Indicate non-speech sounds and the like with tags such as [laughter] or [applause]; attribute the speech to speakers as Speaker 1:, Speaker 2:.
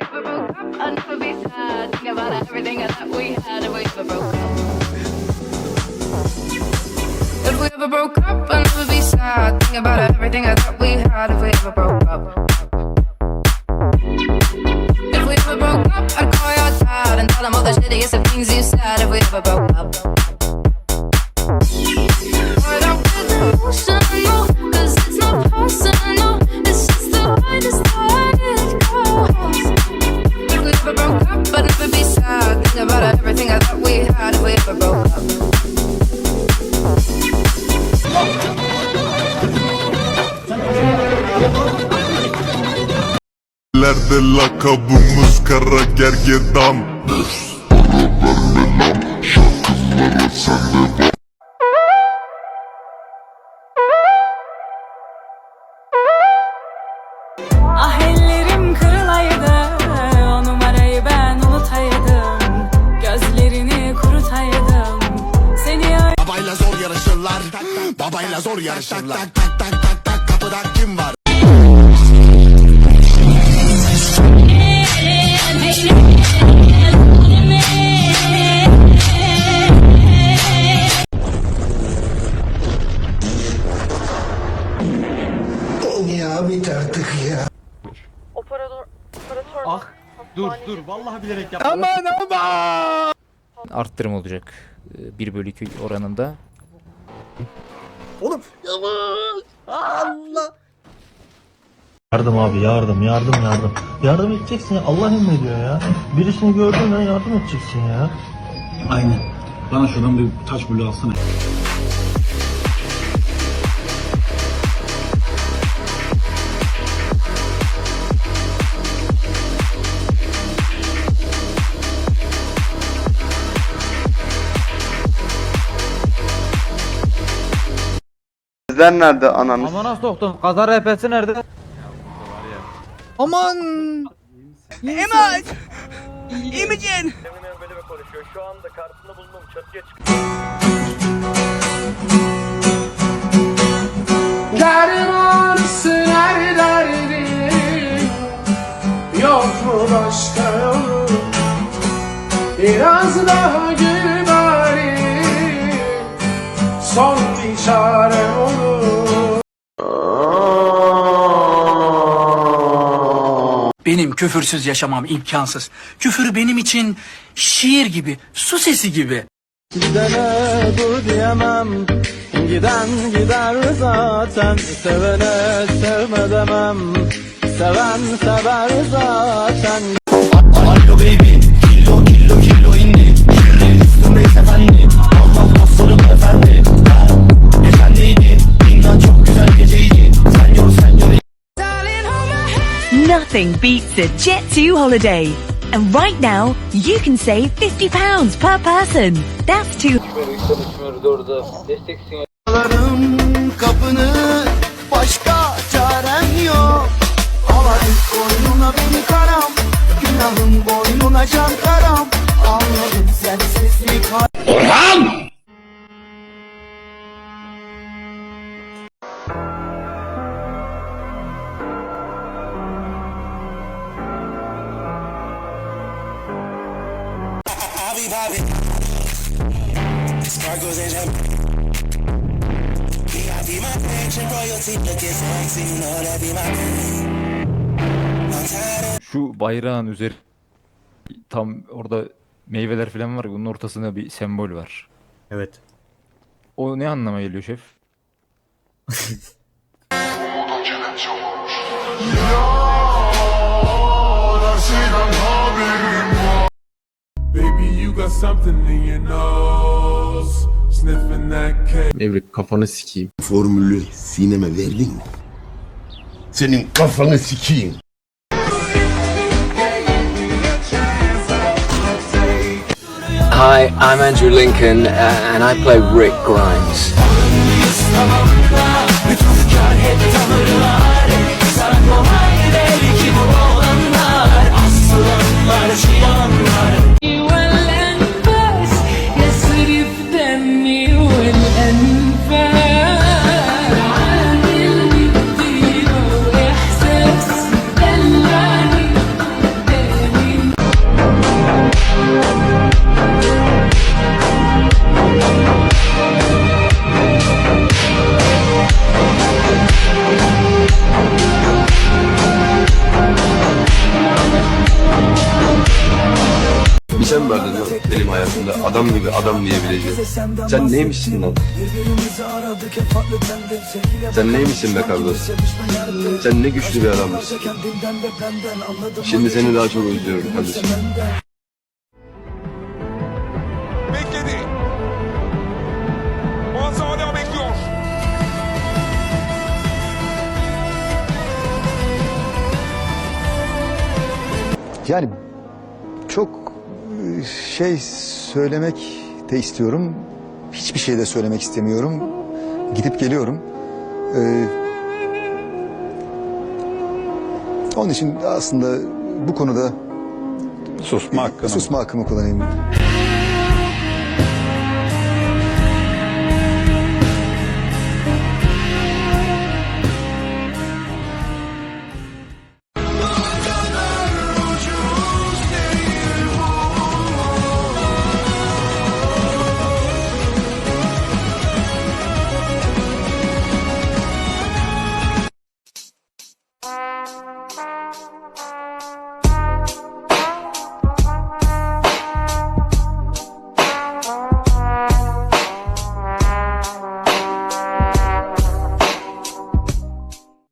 Speaker 1: ever broke up, I'd never be sad. Think about everything thought we had if we ever broke up. If we ever broke up, I'd never be sad. Think about everything thought we had if we ever broke up. If we ever broke up, I'd call your dad and tell him all the shittiest of things you said if we ever broke up.
Speaker 2: Lerde lakabımız kara gergedan
Speaker 3: Ah ellerim kırılaydı O numarayı ben unutaydım Gözlerini kurutaydım Seni
Speaker 4: Babayla zor yarışırlar. Babayla zor yarışırlar. Tak tak tak tak tak kapıda kim var?
Speaker 5: Ah dur dur vallahi bilerek yaptım.
Speaker 6: arttırım olacak. Ee, 1 bölü 2 oranında.
Speaker 4: Oğlum yavaş. Allah.
Speaker 7: Yardım abi yardım yardım yardım. Yardım edeceksin ya Allah emrediyor ya. Birisini gördün mü yardım edeceksin ya.
Speaker 8: Aynen. Bana şuradan bir taş bulu alsana.
Speaker 9: Sizler nerede ananız?
Speaker 5: Ama nasıl soktun? Kaza rehbersi nerede?
Speaker 6: Aman!
Speaker 10: Dermanısın her derdin Yok mu başka yolu Biraz daha gül bari Son bir çare olur
Speaker 11: Benim küfürsüz yaşamam imkansız. Küfür benim için şiir gibi, su sesi gibi.
Speaker 7: Gidene dur diyemem. Giden gider zaten. Sevene sevme demem. Seven sever zaten.
Speaker 3: Nothing beats a Jet2 holiday. And right now, you can save £50 per person. That's two
Speaker 4: kapını başka çarem yok Alayım koynuna beni karam Günahım boynuna can karam Abi abi Sparkles and jam VIP my pension royalty looking sexy you know that be my thing
Speaker 6: Şu bayrağın üzeri tam orada meyveler falan var. ya, Bunun ortasında bir sembol var.
Speaker 8: Evet.
Speaker 6: O ne anlama geliyor şef? [laughs]
Speaker 10: something in your nose Sniffing that cake
Speaker 8: Mevrik kafanı sikeyim.
Speaker 4: Formülü sineme verdin mi? Senin kafanı sikeyim.
Speaker 11: Hi, I'm Andrew Lincoln and I play Rick Grimes.
Speaker 12: Sen vardın lan benim hayatımda adam gibi adam diyebileceğim. Sen neymişsin lan? Sen neymişsin be kardeş? Sen ne güçlü bir adammışsın. Şimdi seni daha çok özlüyorum kardeşim.
Speaker 13: Bekledi. Muazzam hala bekliyor.
Speaker 7: Yani çok şey söylemek de istiyorum. Hiçbir şey de söylemek istemiyorum. Gidip geliyorum. Ee, onun için aslında bu konuda
Speaker 14: Susma hakkını.
Speaker 7: susma hakkımı kullanayım.